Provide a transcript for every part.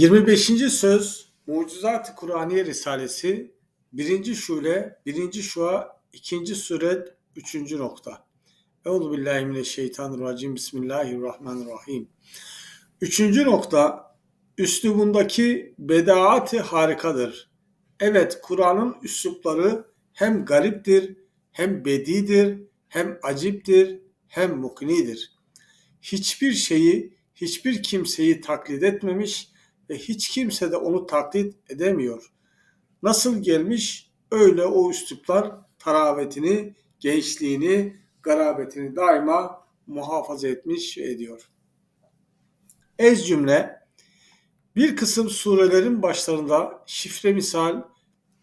25. söz Mucizat-ı Kur'aniye Risalesi 1. şule 1. şua 2. suret 3. nokta. Euzu billahi mineşşeytanirracim. Bismillahirrahmanirrahim. 3. nokta üslubundaki bedaati harikadır. Evet Kur'an'ın üslupları hem gariptir, hem bedidir, hem aciptir, hem muknidir. Hiçbir şeyi, hiçbir kimseyi taklit etmemiş ve hiç kimse de onu taklit edemiyor. Nasıl gelmiş öyle o üsluplar taravetini, gençliğini, garabetini daima muhafaza etmiş ediyor. Ez cümle bir kısım surelerin başlarında şifre misal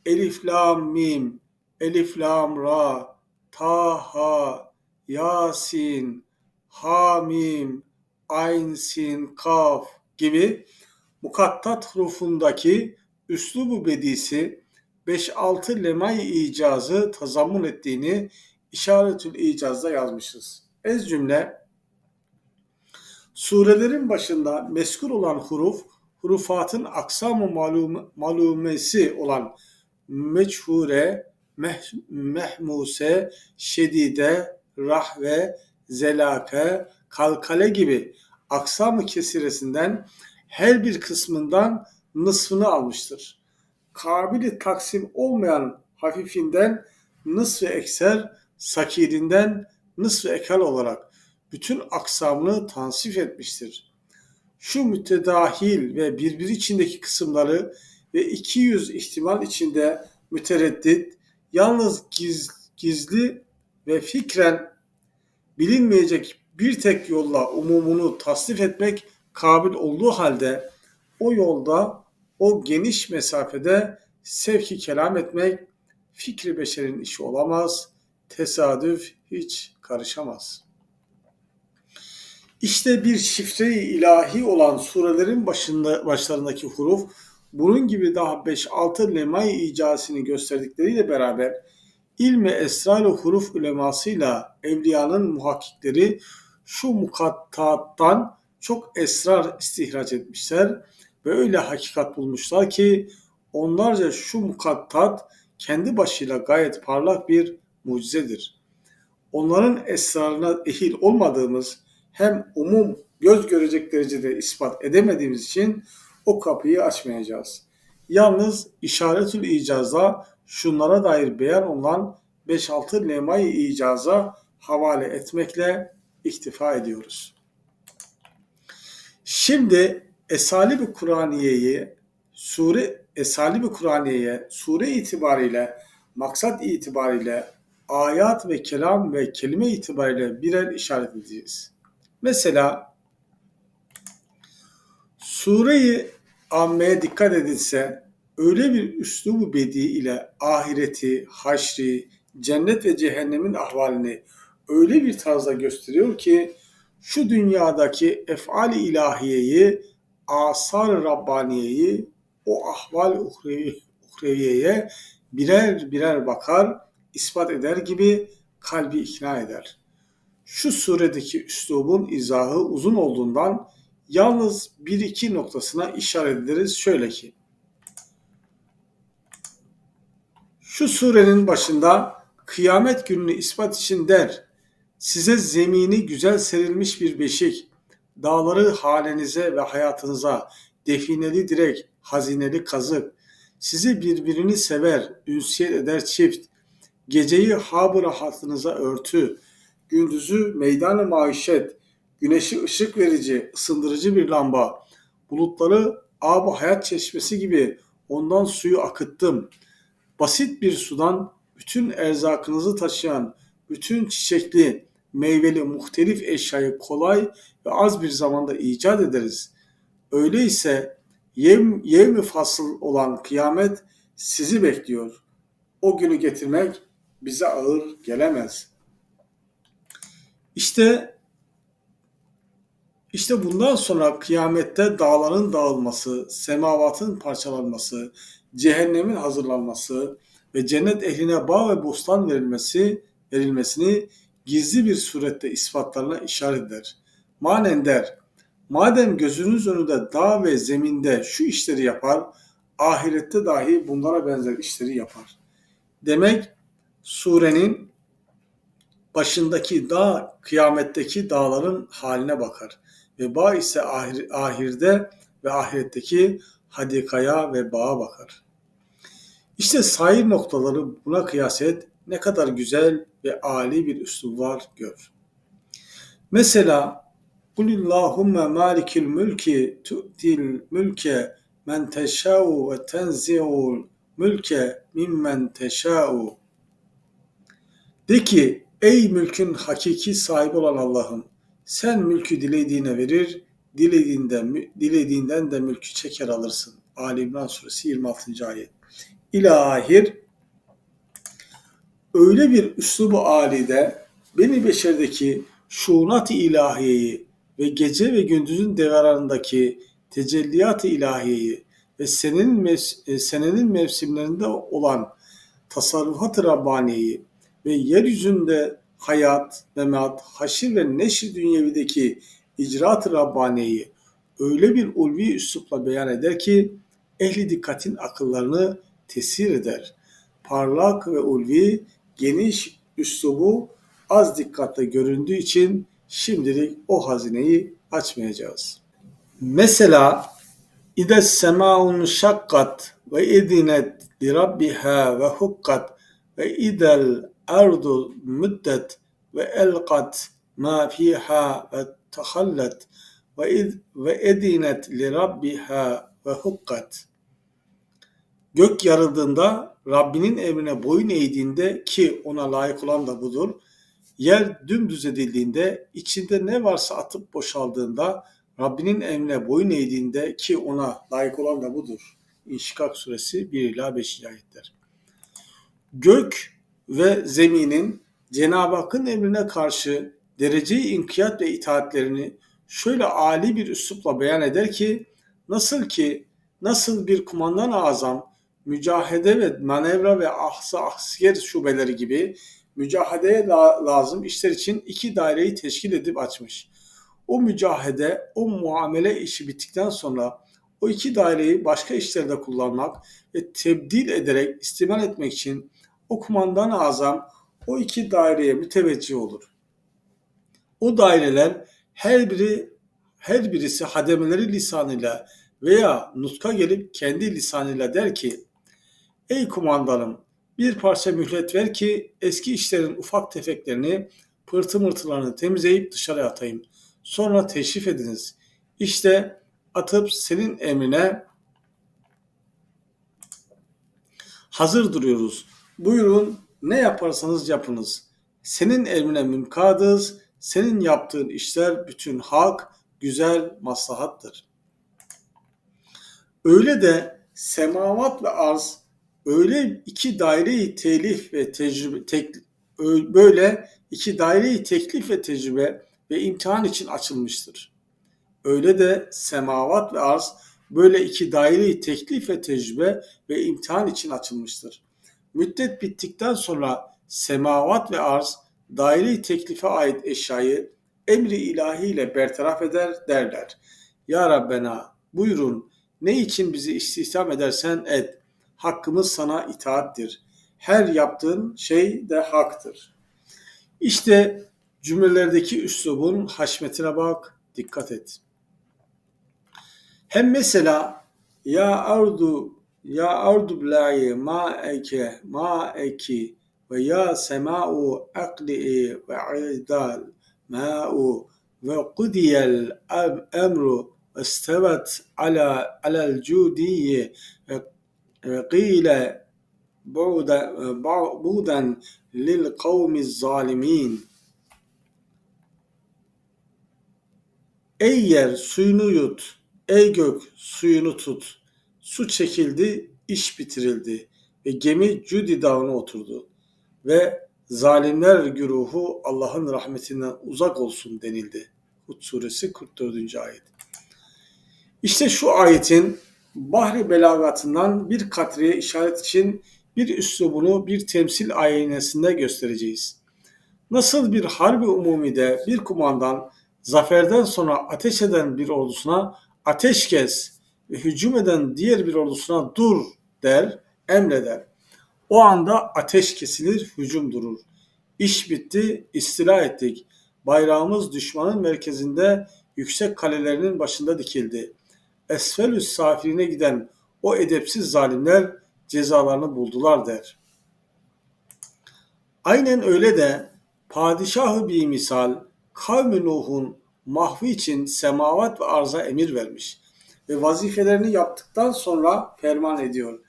Elif Lam Mim, Elif Lam Ra, Taha, Yasin, Hamim, Ayn Sin, Kaf gibi mukattat hurufundaki üslubu bedisi 5-6 lemay icazı tazammun ettiğini işaretül icazda yazmışız. Ez cümle surelerin başında meskur olan huruf, hurufatın aksamı malum, malumesi olan meçhure, meh, mehmuse, şedide, rahve, zelake, kalkale gibi aksamı kesiresinden her bir kısmından nısfını almıştır. Kabili taksim olmayan hafifinden nısf ve ekser, sakirinden nısf ekal olarak bütün aksamını tansif etmiştir. Şu mütedahil ve birbiri içindeki kısımları ve 200 ihtimal içinde mütereddit, yalnız giz, gizli ve fikren bilinmeyecek bir tek yolla umumunu tasnif etmek kabil olduğu halde o yolda o geniş mesafede sevki kelam etmek fikri beşerin işi olamaz, tesadüf hiç karışamaz. İşte bir şifre-i ilahi olan surelerin başında, başlarındaki huruf bunun gibi daha 5-6 lemay icasını gösterdikleriyle beraber ilmi esrar huruf ulemasıyla evliyanın muhakkikleri şu mukattattan çok esrar istihraç etmişler ve öyle hakikat bulmuşlar ki onlarca şu mukattat kendi başıyla gayet parlak bir mucizedir. Onların esrarına ehil olmadığımız hem umum göz görecek derecede ispat edemediğimiz için o kapıyı açmayacağız. Yalnız işaretül icazda şunlara dair beyan olan 5-6 lemay icaza havale etmekle iktifa ediyoruz. Şimdi Esalib-i Kur'aniye'yi sure Esalib-i Kur'aniye'ye sure itibariyle maksat itibariyle ayat ve kelam ve kelime itibariyle birer işaret edeceğiz. Mesela sureyi ammeye dikkat edilse öyle bir üslubu bedi ile ahireti, haşri, cennet ve cehennemin ahvalini öyle bir tarzda gösteriyor ki şu dünyadaki efali ilahiyeyi, asar Rabbaniyeyi, o ahval uhrevi, uhreviyeye birer birer bakar, ispat eder gibi kalbi ikna eder. Şu suredeki üslubun izahı uzun olduğundan yalnız bir iki noktasına işaret ederiz şöyle ki. Şu surenin başında kıyamet gününü ispat için der. Size zemini güzel serilmiş bir beşik, dağları halenize ve hayatınıza, defineli direk, hazineli kazık, sizi birbirini sever, ünsiyet eder çift, geceyi hab rahatınıza örtü, gündüzü meydanı maişet, güneşi ışık verici, ısındırıcı bir lamba, bulutları ab hayat çeşmesi gibi ondan suyu akıttım. Basit bir sudan bütün erzakınızı taşıyan, bütün çiçekli, meyveli muhtelif eşyayı kolay ve az bir zamanda icat ederiz. Öyleyse yev, yevmi fasıl olan kıyamet sizi bekliyor. O günü getirmek bize ağır gelemez. İşte işte bundan sonra kıyamette dağların dağılması, semavatın parçalanması, cehennemin hazırlanması ve cennet ehline bağ ve bostan verilmesi verilmesini gizli bir surette ispatlarına işaret eder. Manen der, Madem gözünüz önünde dağ ve zeminde şu işleri yapar, ahirette dahi bunlara benzer işleri yapar. Demek surenin başındaki dağ kıyametteki dağların haline bakar ve bağ ise ahir, ahirde ve ahiretteki hadikaya ve bağa bakar. İşte sahil noktaları buna kıyas et ne kadar güzel ve âli bir üslub var gör. Mesela Kulillahümme malikil mülki tu'til mülke men teşâ'u ve tenzi'ul mülke mimmen teşâ'u. De ki ey mülkün hakiki sahibi olan Allah'ım sen mülkü dilediğine verir, dilediğinden, dilediğinden de mülkü çeker alırsın. Ali İmran suresi 26. ayet. İlahir öyle bir üslubu alide beni beşerdeki şuunat-ı ilahiyeyi ve gece ve gündüzün devranındaki tecelliyat-ı ilahiyeyi ve senenin, mev- e, senenin mevsimlerinde olan tasarrufat-ı Rabbaniyeyi ve yeryüzünde hayat, memat, haşir ve neşr dünyevideki icraat-ı Rabbaniyeyi öyle bir ulvi üslupla beyan eder ki ehli dikkatin akıllarını tesir eder. Parlak ve ulvi, geniş üslubu az dikkatle göründüğü için şimdilik o hazineyi açmayacağız. Mesela İde semaun şakkat ve idinet li rabbiha ve hukkat ve idel ardu müddet ve elqat ma fiha ve tahallat ve, id, ve edinet li rabbiha ve hukkat. Gök yarıldığında Rabbinin emrine boyun eğdiğinde ki ona layık olan da budur. Yer dümdüz edildiğinde içinde ne varsa atıp boşaldığında Rabbinin emrine boyun eğdiğinde ki ona layık olan da budur. İnşikak suresi 1 ila 5. ayetler. Gök ve zeminin Cenab-ı Hakk'ın emrine karşı dereceyi inkiyat ve itaatlerini şöyle âli bir üslupla beyan eder ki nasıl ki nasıl bir kumandan azam mücahede ve manevra ve ahsa asker şubeleri gibi mücahedeye lazım işler için iki daireyi teşkil edip açmış. O mücahede, o muamele işi bittikten sonra o iki daireyi başka işlerde kullanmak ve tebdil ederek istimal etmek için o kumandan azam o iki daireye müteveccih olur. O daireler her biri her birisi hademeleri lisanıyla veya nutka gelip kendi lisanıyla der ki Ey kumandanım bir parça mühlet ver ki eski işlerin ufak tefeklerini pırtı mırtılarını temizleyip dışarı atayım. Sonra teşrif ediniz. İşte atıp senin emrine hazır duruyoruz. Buyurun ne yaparsanız yapınız. Senin emrine mümkadız. Senin yaptığın işler bütün hak, güzel, maslahattır. Öyle de semavat ve arz öyle iki daireyi telif ve tecrübe tek, böyle iki daireyi teklif ve tecrübe ve imtihan için açılmıştır. Öyle de semavat ve arz böyle iki daireyi teklif ve tecrübe ve imtihan için açılmıştır. Müddet bittikten sonra semavat ve arz daire teklife ait eşyayı emri ilahiyle bertaraf eder derler. Ya Rabbena buyurun ne için bizi istihdam edersen et Hakkımız sana itaattir. Her yaptığın şey de haktır. İşte cümlelerdeki üslubun haşmetine bak, dikkat et. Hem mesela ya ardu ya ardu bla'i ma eke ma eki ve ya sema'u akli'i ve idal ma'u ve kudiyel emru استوت على على الجودي قيل بعدا بعدا للقوم الظالمين Ey yer suyunu yut, ey gök suyunu tut. Su çekildi, iş bitirildi ve gemi Cudi dağına oturdu ve zalimler güruhu Allah'ın rahmetinden uzak olsun denildi. Hud suresi 44. ayet. İşte şu ayetin bahri belagatından bir katriye işaret için bir üslubunu bir temsil aynesinde göstereceğiz. Nasıl bir harbi umumide bir kumandan Zaferden sonra ateş eden bir ordusuna ateş kes ve hücum eden diğer bir ordusuna dur der, emreder. O anda ateş kesilir, hücum durur. İş bitti, istila ettik. Bayrağımız düşmanın merkezinde yüksek kalelerinin başında dikildi. Esfelüs safirine giden o edepsiz zalimler cezalarını buldular der. Aynen öyle de padişahı bir misal kavmi Nuh'un mahvi için semavat ve arza emir vermiş ve vazifelerini yaptıktan sonra ferman ediyor.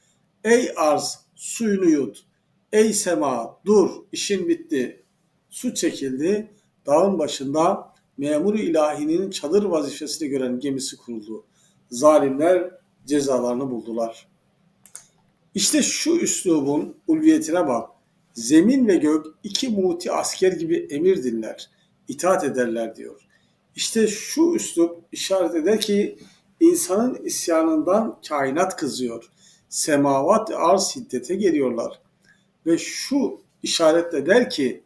Ey arz suyunu yut. Ey sema dur işin bitti. Su çekildi. Dağın başında memur ilahinin çadır vazifesini gören gemisi kuruldu. Zalimler cezalarını buldular. İşte şu üslubun ulviyetine bak. Zemin ve gök iki muti asker gibi emir dinler, itaat ederler diyor. İşte şu üslup işaret eder ki insanın isyanından kainat kızıyor. Semavat arz hiddete geliyorlar. Ve şu işaretle der ki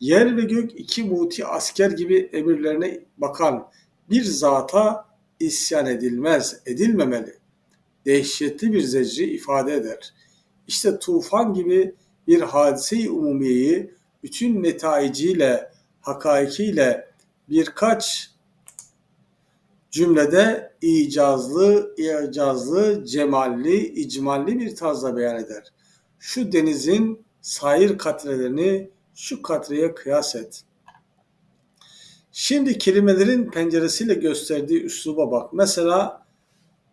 yer ve gök iki muti asker gibi emirlerine bakan bir zata isyan edilmez, edilmemeli. Dehşetli bir zecri ifade eder. İşte tufan gibi bir hadise-i umumiyeyi bütün netaiciyle, hakaikiyle birkaç cümlede icazlı, icazlı, cemalli, icmalli bir tarzda beyan eder. Şu denizin sair katrelerini şu katreye kıyas et. Şimdi kelimelerin penceresiyle gösterdiği üsluba bak. Mesela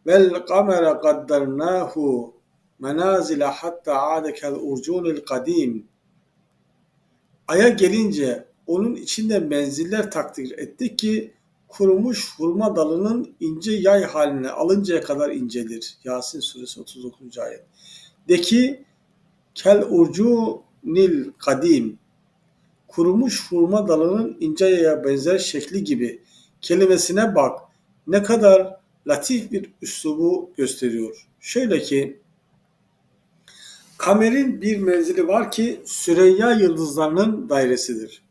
vel kamera kaddarnahu menazile hatta adekel urcunil kadim. Aya gelince onun içinde menziller takdir ettik ki kurumuş hurma dalının ince yay haline alıncaya kadar incelir. Yasin suresi 39. ayet. De ki kel urcu nil kadim kurumuş hurma dalının ince yaya benzer şekli gibi kelimesine bak ne kadar latif bir üslubu gösteriyor. Şöyle ki kamerin bir menzili var ki Süreyya yıldızlarının dairesidir.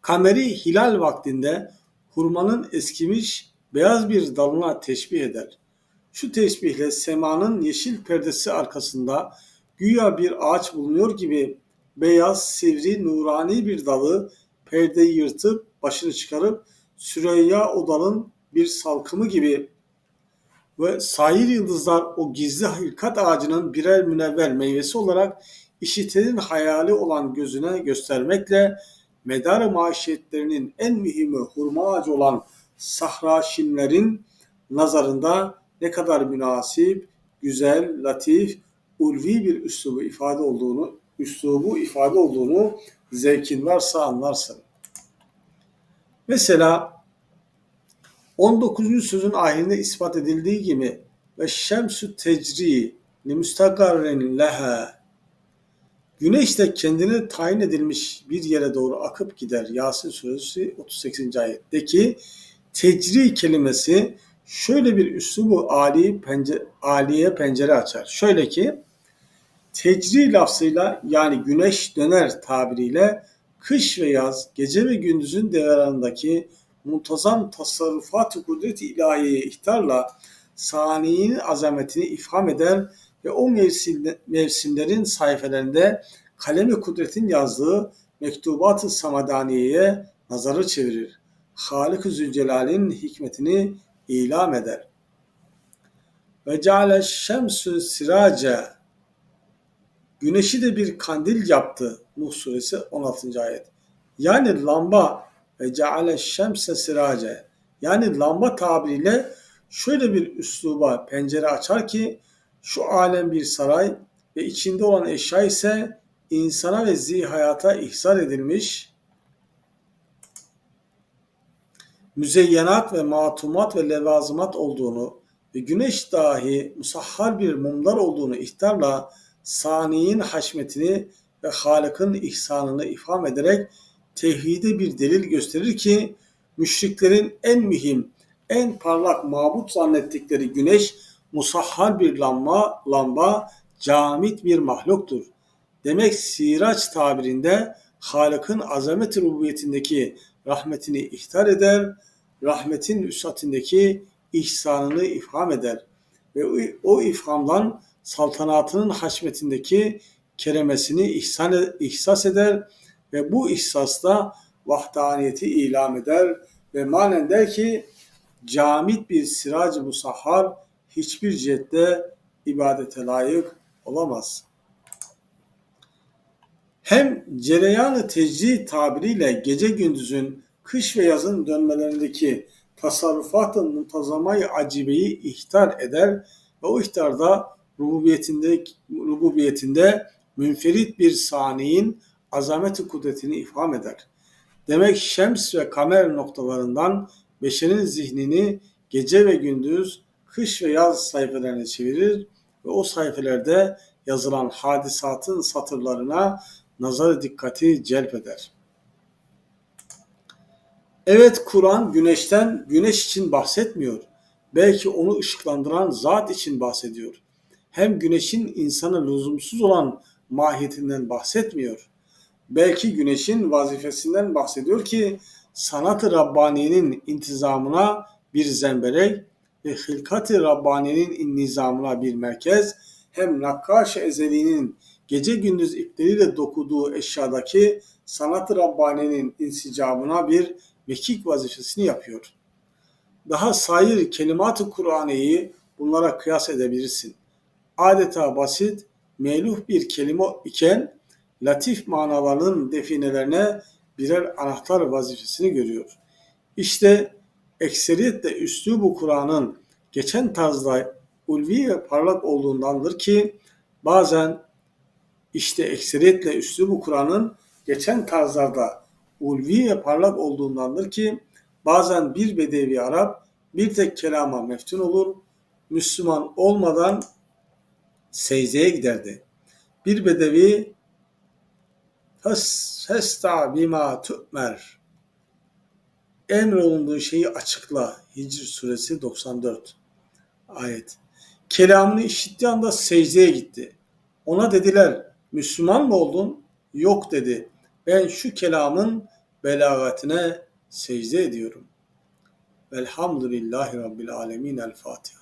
Kameri hilal vaktinde hurmanın eskimiş beyaz bir dalına teşbih eder. Şu teşbihle semanın yeşil perdesi arkasında güya bir ağaç bulunuyor gibi beyaz, sivri, nurani bir dalı perdeyi yırtıp başını çıkarıp Süreyya o dalın bir salkımı gibi. Ve sair yıldızlar o gizli hilkat ağacının birer münevver meyvesi olarak işitenin hayali olan gözüne göstermekle medar maişiyetlerinin en mühimi hurma ağacı olan sahra şinlerin nazarında ne kadar münasip, güzel, latif, ulvi bir üslubu ifade olduğunu, üslubu ifade olduğunu zevkin varsa anlarsın. Mesela 19. sözün ahirinde ispat edildiği gibi ve şemsü tecri li müstakarren leha Güneş de kendine tayin edilmiş bir yere doğru akıp gider. Yasin suresi 38. ayetteki tecri kelimesi şöyle bir üslubu ali pencere, aliye pencere açar. Şöyle ki tecri lafzıyla yani güneş döner tabiriyle kış ve yaz, gece ve gündüzün devranındaki muntazam tasarrufat-ı kudret-i ihtarla saniyenin azametini ifham eder ve o mevsimlerin sayfelerinde kalemi kudretin yazdığı mektubat-ı samadaniye nazarı çevirir. Halik-ı Zülcelal'in hikmetini ilam eder. Ve ceale şemsü sirace Güneşi de bir kandil yaptı. Nuh suresi 16. ayet. Yani lamba ve ceale şemse sirace yani lamba tabiriyle şöyle bir üsluba pencere açar ki şu alem bir saray ve içinde olan eşya ise insana ve zihayata ihsar edilmiş müzeyyenat ve matumat ve levazımat olduğunu ve güneş dahi musahhar bir mumlar olduğunu ihtarla saniyin haşmetini ve Halık'ın ihsanını ifham ederek tevhide bir delil gösterir ki müşriklerin en mühim, en parlak mabut zannettikleri güneş musahhar bir lamba, lamba camit bir mahluktur. Demek siraç tabirinde Halık'ın azamet rububiyetindeki rahmetini ihtar eder, rahmetin üsatindeki ihsanını ifham eder ve o, ifhamdan saltanatının haşmetindeki keremesini ihsan, ihsas eder ve bu ihsasla vahdaniyeti ilam eder ve manen der ki camit bir sirac-ı musahhar hiçbir cihette ibadete layık olamaz. Hem cereyanı tecri tabiriyle gece gündüzün kış ve yazın dönmelerindeki tasarrufat-ı muntazamayı acibeyi ihtar eder ve o ihtarda rububiyetinde, rububiyetinde münferit bir saniyin azameti kudretini ifham eder. Demek şems ve kamer noktalarından beşerin zihnini gece ve gündüz, kış ve yaz sayfalarına çevirir ve o sayfelerde yazılan hadisatın satırlarına nazar dikkati celp eder. Evet Kur'an güneşten, güneş için bahsetmiyor. Belki onu ışıklandıran zat için bahsediyor. Hem güneşin insana lüzumsuz olan mahiyetinden bahsetmiyor. Belki güneşin vazifesinden bahsediyor ki sanat-ı Rabbani'nin intizamına bir zemberek ve hilkat-ı Rabbani'nin nizamına bir merkez hem nakkaş ezeliğinin gece gündüz ipleriyle dokuduğu eşyadaki sanat-ı Rabbani'nin insicamına bir mekik vazifesini yapıyor. Daha sair kelimat-ı Kur'an'ı bunlara kıyas edebilirsin. Adeta basit, meluh bir kelime iken latif manalarının definelerine birer anahtar vazifesini görüyor. İşte ekseriyetle üslubu Kur'an'ın geçen tarzda ulvi ve parlak olduğundandır ki bazen işte ekseriyetle üslubu Kur'an'ın geçen tarzlarda ulvi ve parlak olduğundandır ki bazen bir bedevi Arap bir tek kelama meftun olur, Müslüman olmadan secdeye giderdi. Bir bedevi Festa bima tu'mer Emrolunduğu şeyi açıkla. Hicr suresi 94 ayet. Kelamını işittiği anda secdeye gitti. Ona dediler Müslüman mı oldun? Yok dedi. Ben şu kelamın belagatine secde ediyorum. Velhamdülillahi Rabbil Alemin. El Fatiha.